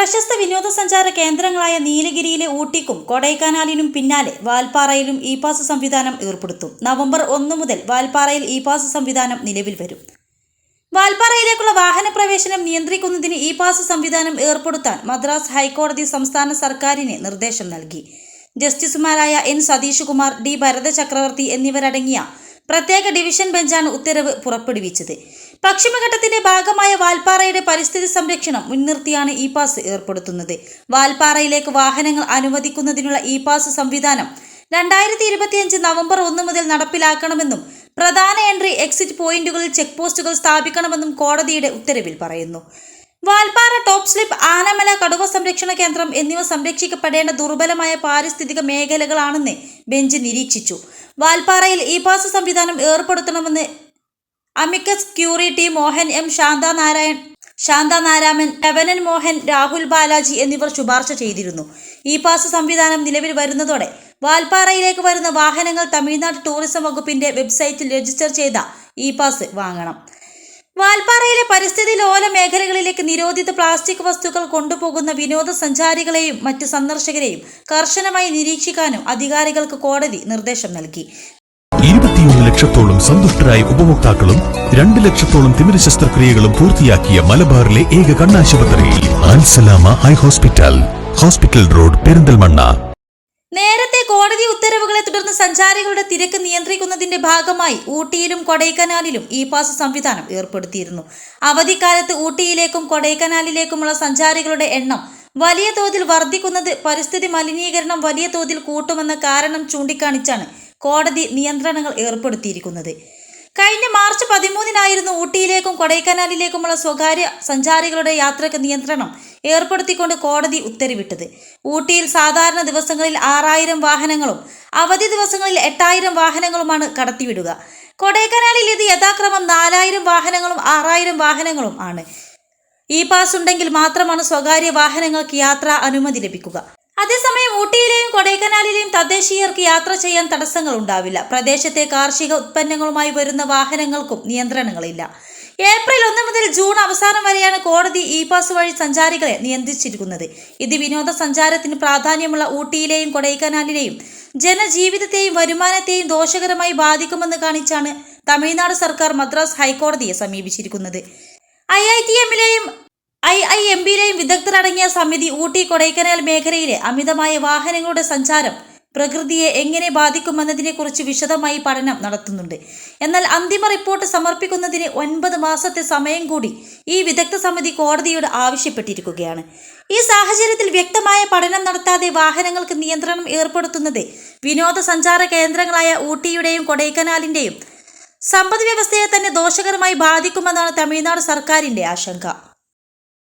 പ്രശസ്ത വിനോദസഞ്ചാര കേന്ദ്രങ്ങളായ നീലഗിരിയിലെ ഊട്ടിക്കും കൊടൈക്കനാലിനും പിന്നാലെ വാൽപ്പാറയിലും ഇ പാസ് സംവിധാനം ഏർപ്പെടുത്തും. നവംബർ ഒന്ന് മുതൽ വാൽപ്പാറയിൽ ഇ പാസ് സംവിധാനം നിലവിൽ വരും. വാൽപ്പാറയിലേക്കുള്ള വാഹന പ്രവേശനം നിയന്ത്രിക്കുന്നതിന് ഇ പാസ് സംവിധാനം ഏർപ്പെടുത്താൻ മദ്രാസ് ഹൈക്കോടതി സംസ്ഥാന സർക്കാരിന് നിർദ്ദേശം നൽകി. ജസ്റ്റിസുമാരായ എൻ സതീഷ് കുമാർ ഡി ഭരത ചക്രവർത്തി എന്നിവരടങ്ങിയ പ്രത്യേക ഡിവിഷൻ ബെഞ്ചാണ് ഉത്തരവ് പുറപ്പെടുവിച്ചത്. പശ്ചിമഘട്ടത്തിന്റെ ഭാഗമായ വാൽപ്പാറയുടെ പരിസ്ഥിതി സംരക്ഷണം മുൻനിർത്തിയാണ് ഇ പാസ് ഏർപ്പെടുത്തുന്നത്. വാൽപ്പാറയിലേക്ക് വാഹനങ്ങൾ അനുവദിക്കുന്നതിനുള്ള ഇ പാസ് സംവിധാനം രണ്ടായിരത്തി ഇരുപത്തിയഞ്ച് നവംബർ ഒന്ന് മുതൽ നടപ്പിലാക്കണമെന്നും പ്രധാന എൻട്രി എക്സിറ്റ് പോയിന്റുകളിൽ ചെക്ക് പോസ്റ്റുകൾ സ്ഥാപിക്കണമെന്നും കോടതിയുടെ ഉത്തരവിൽ പറയുന്നു. വാൽപ്പാറ ടോപ്പ് സ്ലിപ്പ് ആനമല കടുവ സംരക്ഷണ കേന്ദ്രം എന്നിവ സംരക്ഷിക്കപ്പെടേണ്ട ദുർബലമായ പാരിസ്ഥിതിക മേഖലകളാണെന്ന് ബെഞ്ച് നിരീക്ഷിച്ചു. വാൽപ്പാറയിൽ ഇ പാസ് സംവിധാനം ഏർപ്പെടുത്തണമെന്ന് amicus curiae T Mohan M Shantanarayan Shantanaraman Ravanan Mohan Rahul Balaji എന്നിവർ ശുപാർശ ചെയ്തിരുന്നു. ഇ പാസ് സംവിധാനം നിലവിൽ വരുന്നതോടെ വാൽപ്പാറയിലേക്ക് വരുന്ന വാഹനങ്ങൾ തമിഴ്നാട് ടൂറിസം വകുപ്പിന്റെ വെബ്സൈറ്റിൽ രജിസ്റ്റർ ചെയ്ത ഇ പാസ് വാങ്ങണം. വാൽപ്പാറയിലെ പരിസ്ഥിതി ലോല മേഖലകളിലേക്ക് നിരോധിത പ്ലാസ്റ്റിക് വസ്തുക്കൾ കൊണ്ടുപോകുന്ന വിനോദസഞ്ചാരികളെയും മറ്റ് സന്ദർശകരെയും കർശനമായി നിരീക്ഷിക്കാനും അധികാരികൾക്ക് കോടതി നിർദ്ദേശം നൽകി. ലക്ഷത്തോളം സന്തുഷ്ടരായ ഉപഭോക്താക്കളും രണ്ട് ലക്ഷത്തോളം തിമിര ശസ്ത്രക്രിയകളും പൂർത്തിയാക്കിയ മലബാറിലെ ഏക കണ്ണാശുപത്രി Alsalama eye hospital. Hospital road Perinthalmanna. നേരത്തെ കോടതി ഉത്തരവുകളെ തുടർന്ന് സഞ്ചാരികളുടെ തിരക്ക് നിയന്ത്രിക്കുന്നതിന്റെ ഭാഗമായി ഊട്ടിയിലും കൊടൈക്കനാലിലും ഇ പാസ് സംവിധാനം ഏർപ്പെടുത്തിയിരുന്നു. അവധിക്കാലത്ത് ഊട്ടിയിലേക്കും കൊടൈക്കനാലിലേക്കുമുള്ള സഞ്ചാരികളുടെ എണ്ണം വലിയ തോതിൽ വർദ്ധിക്കുന്നത് പരിസ്ഥിതി മലിനീകരണം വലിയ തോതിൽ കൂട്ടുമെന്ന കാരണം ചൂണ്ടിക്കാണിച്ചാണ് കോടതി നിയന്ത്രണങ്ങൾ ഏർപ്പെടുത്തിയിരിക്കുന്നത്. കഴിഞ്ഞ മാർച്ച് പതിമൂന്നിനായിരുന്നു ഊട്ടിയിലേക്കും കൊടൈക്കനാലിലേക്കുമുള്ള സ്വകാര്യ സഞ്ചാരികളുടെ യാത്രയ്ക്ക് നിയന്ത്രണം ഏർപ്പെടുത്തിക്കൊണ്ട് കോടതി ഉത്തരവിട്ടത്. ഊട്ടിയിൽ സാധാരണ ദിവസങ്ങളിൽ ആറായിരം വാഹനങ്ങളും അവധി ദിവസങ്ങളിൽ എട്ടായിരം വാഹനങ്ങളുമാണ് കടത്തിവിടുക. കൊടൈക്കനാലിൽ ഇത് യഥാക്രമം നാലായിരം വാഹനങ്ങളും ആറായിരം വാഹനങ്ങളും ആണ്. ഇ പാസ് ഉണ്ടെങ്കിൽ മാത്രമാണ് സ്വകാര്യ വാഹനങ്ങൾക്ക് യാത്രാ അനുമതി ലഭിക്കുക. അതേസമയം ഊട്ടിയിലെയും കൊടൈക്കനാലിലെയും തദ്ദേശീയർക്ക് യാത്ര ചെയ്യാൻ തടസ്സങ്ങൾ ഉണ്ടാവില്ല. പ്രദേശത്തെ കാർഷിക ഉത്പന്നങ്ങളുമായി വരുന്ന വാഹനങ്ങൾക്കും നിയന്ത്രണങ്ങളില്ല. ഏപ്രിൽ ഒന്ന് മുതൽ ജൂൺ അവസാനം വരെയാണ് കോടതി ഇ പാസ് വഴി സഞ്ചാരികളെ നിയന്ത്രിച്ചിരിക്കുന്നത്. ഇത് വിനോദസഞ്ചാരത്തിന് പ്രാധാന്യമുള്ള ഊട്ടിയിലെയും കൊടൈക്കനാലിലെയും ജനജീവിതത്തെയും വരുമാനത്തെയും ദോഷകരമായി ബാധിക്കുമെന്ന് കാണിച്ചാണ് തമിഴ്നാട് സർക്കാർ മദ്രാസ് ഹൈക്കോടതിയെ സമീപിച്ചിരിക്കുന്നത്. ഐ ഐ ടി എമ്മിലെയും ഐ ഐ എം ബിയിലെയും വിദഗ്ധരടങ്ങിയ സമിതി ഊട്ടി കൊടൈക്കനാൽ മേഖലയിലെ അമിതമായ വാഹനങ്ങളുടെ സഞ്ചാരം പ്രകൃതിയെ എങ്ങനെ ബാധിക്കുമെന്നതിനെക്കുറിച്ച് വിശദമായി പഠനം നടത്തുന്നുണ്ട്. എന്നാൽ അന്തിമ റിപ്പോർട്ട് സമർപ്പിക്കുന്നതിന് ഒൻപത് മാസത്തെ സമയം കൂടി ഈ വിദഗ്ധ സമിതി കോടതിയോട് ആവശ്യപ്പെട്ടിരിക്കുകയാണ്. ഈ സാഹചര്യത്തിൽ വ്യക്തമായ പഠനം നടത്താതെ വാഹനങ്ങൾക്ക് നിയന്ത്രണം ഏർപ്പെടുത്തുന്നത് വിനോദസഞ്ചാര കേന്ദ്രങ്ങളായ ഊട്ടിയുടെയും കൊടൈക്കനാലിന്റെയും സമ്പദ് വ്യവസ്ഥയെ തന്നെ ദോഷകരമായി ബാധിക്കുമെന്നാണ് തമിഴ്നാട് സർക്കാരിന്റെ ആശങ്ക.